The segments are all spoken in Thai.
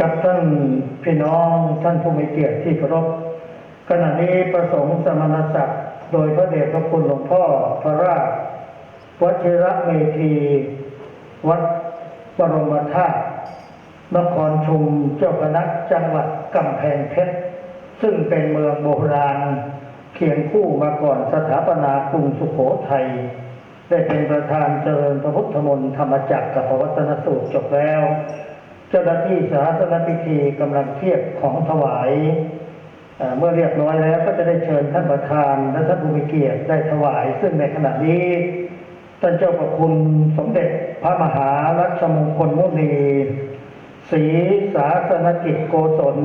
กับท่านพี่น้องท่านผู้มีเกียรติที่เคารพขณะนี้ประสงค์สมณศักดิ์โดยพระเดชพระคุณหลวงพ่อพระราชวชิระเมธีวัดบรมธาตุนครชุมเจ้าคณะจังหวัดกำแพงเพชรซึ่งเป็นเมืองโบราณเคียงคู่มาก่อนสถาปนากรุงสุโขทัยได้เป็นประธานเจริญพระพุทธมนต์ธรรมจักรกับพระวัฒนสูตรจบแล้ว จ้าหน้าที่สาธารณพิธีกำลังเทียบของถวาย เมื่อเรียบร้อยแล้วก็จะได้เชิญท่านประธานและท่านผู้มีเกียรติได้ถวาย ซึ่งในขณะนี้ท่านเจ้าประคุณสมเด็จพระมหารัชมงคลมุนีศรีสาสนกิจโกศล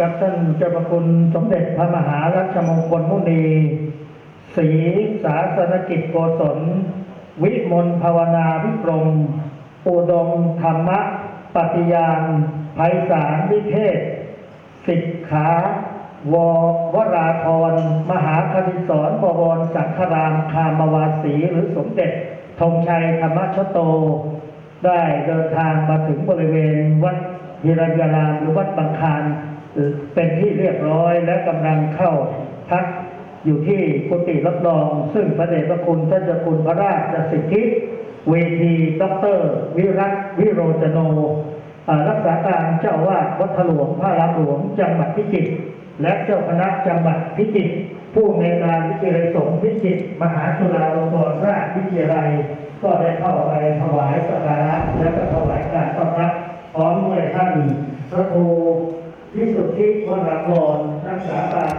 กับท่านเจ้าประคุณสมเด็จพระมหารัชมงคลมุนีศรีสาสนกิจโกศล วิมลภาวนาวิกรมอุดมธรรมะปฏิญาณไพศาลวิเทศ สิกขาววราธรมหาคณิสรบวรสังฆรามคามวาสีหรือสมเด็จธงชัยธรรมชโต ได้เดินทางมาถึงบริเวณวัดฮิรัญญารามหรือวัดบางคาน เป็นที่เรียบร้อยและกำลังเข้าพักอยู่ที่กุฏิรับรอง ซึ่งพระเดชพระคุณท่านเจ้าคุณพระราชสิทธิ เวทีดอกเตอรวิรัตวิโรจโน รักษาการเจ้าวาดวัดถลวงพระรามหลวงจังหวัดพิจิตรและเจ้าคณะจังหวัดพิจิตรผู้ในการวิทยาลัยสงฆ์พิจิตรมหาจุฬาลงกรณราชวิทยาลัย ก็ได้เข้าไปถวายสักการะและก็ถวายการต้อนรับพร้อมด้วยท่านพระครู ที่สุดที่วรากรรักษากา